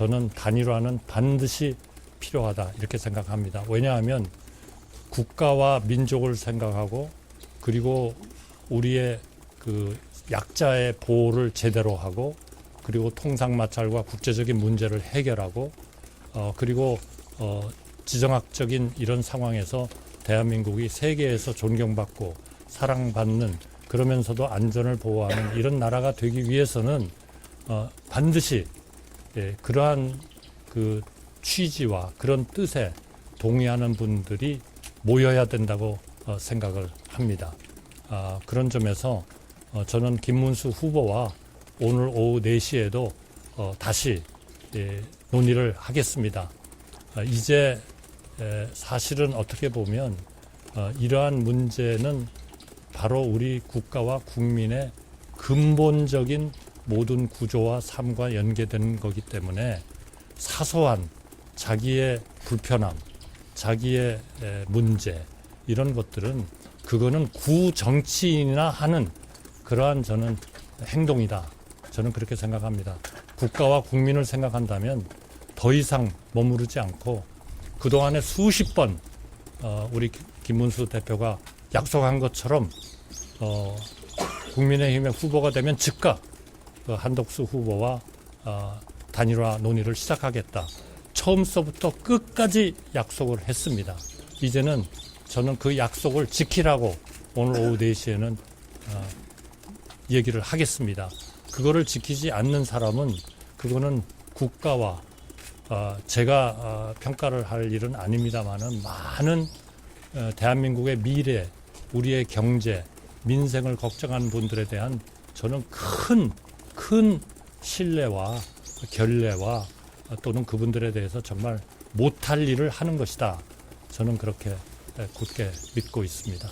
저는 단일화는 반드시 필요하다 이렇게 생각합니다. 왜냐하면 국가와 민족을 생각하고 그리고 우리의 그 약자의 보호를 제대로 하고 그리고 통상 마찰과 국제적인 문제를 해결하고 어 그리고 어 지정학적인 이런 상황에서 대한민국이 세계에서 존경받고 사랑받는 그러면서도 안전을 보호하는 이런 나라가 되기 위해서는 어 반드시 예, 그러한 그 취지와 그런 뜻에 동의하는 분들이 모여야 된다고 어, 생각을 합니다. 아, 그런 점에서 어, 저는 김문수 후보와 오늘 오후 4시에도 어, 다시 예, 논의를 하겠습니다. 아, 이제 에, 사실은 어떻게 보면 어, 이러한 문제는 바로 우리 국가와 국민의 근본적인 모든 구조와 삶과 연계된 거기 때문에 사소한 자기의 불편함, 자기의 에, 문제 이런 것들은 그거는 구정치인이나 하는 그러한 저는 행동이다. 저는 그렇게 생각합니다. 국가와 국민을 생각한다면 더 이상 머무르지 않고 그동안에 수십 번 어, 우리 기- 김문수 대표가 약속한 것처럼 어, 국민의힘의 후보가 되면 즉각 그 한덕수 후보와 어, 단일화 논의를 시작하겠다. 처음서부터 끝까지 약속을 했습니다. 이제는 저는 그 약속을 지키라고 오늘 오후 4시에는 어, 얘기를 하겠습니다. 그거를 지키지 않는 사람은 그거는 국가와 어, 제가 어, 평가를 할 일은 아닙니다만은 많은 어, 대한민국의 미래, 우리의 경제, 민생을 걱정하는 분들에 대한 저는 큰, 큰 신뢰와 결례와 어, 또는 그분들에 대해서 정말 못할 일을 하는 것이다. 저는 그렇게 에, 굳게 믿고 있습니다.